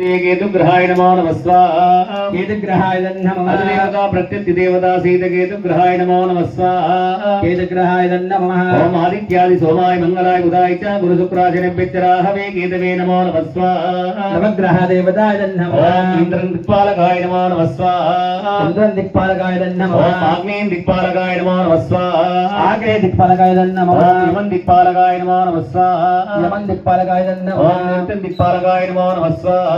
కేతుగ్రహాయ నమో నమ స్వాహ కేతుగ్రహాయ నమః. అధిదేవత ప్రత్యర్థి దేవత సీతకేతుగ్రహాయ నమో. నమ స్వాహ కేతుగ్రహాయ నమః. ఓం ఆదిత్యాది సోమాయ మంగళాయ బుధాయ చ గురు శుక్రాశనిభ్యచ్చరాహవే కేతవే నమో నమ. స్వాహ నవగ్రహ దేవతాయ ఓం నమః ఇంద్రం దిక్పాలకాయ నమో నమ. స్వాహ చంద్రం దిక్పాలకాయ ఓం నమః ఆగ్నేయం దిక్పాలకాయ నమో నమ. స్వాహ ఆగ్రే దిక్పాలకాయ నమః. ఓం యమన్ దిక్పాలకాయ నమో నమ. స్వాహ యమన్ దిక్పాలకాయ ఓం నమః. ఓం వరుణం దిక్పాలకాయ నమో నమ.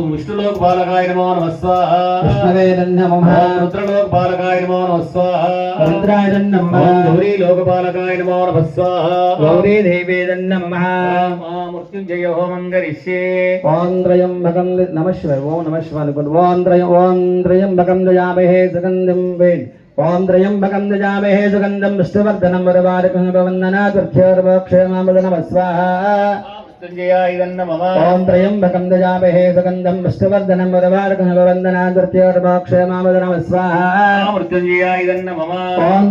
స్వాహ బ్రహ్మణే నమః ఓం విష్ణులోకపాలకాయ నమో నమ స్వాహ విష్ణవే నమః ఓం రుద్రలోకపాలకాయ నమో నమ స్వాహ రుద్రాయ నమః ఓం గౌరీ లోకపాలకాయ నమో నమ స్వాహ గౌరీ దేవే నమః ఓం మృత్యుంజయ హోమం కరిష్యే ఓం త్రయంబకం నమ శివాయ ఓం నమ శివాయ అనుకోండి ఓం త్రయం ఓం త్రయంబకం దయామహే సుగంధం వేణ్ ఓం త్రయంబకం దయామహే ఓం త్రయంబకం దయామహే సుగంధం విష్ణువర్ధనం వరవారకం వందనాతుర్క్షేమామృత నమ స్వాహ మృత్యుంజయాయ ఓం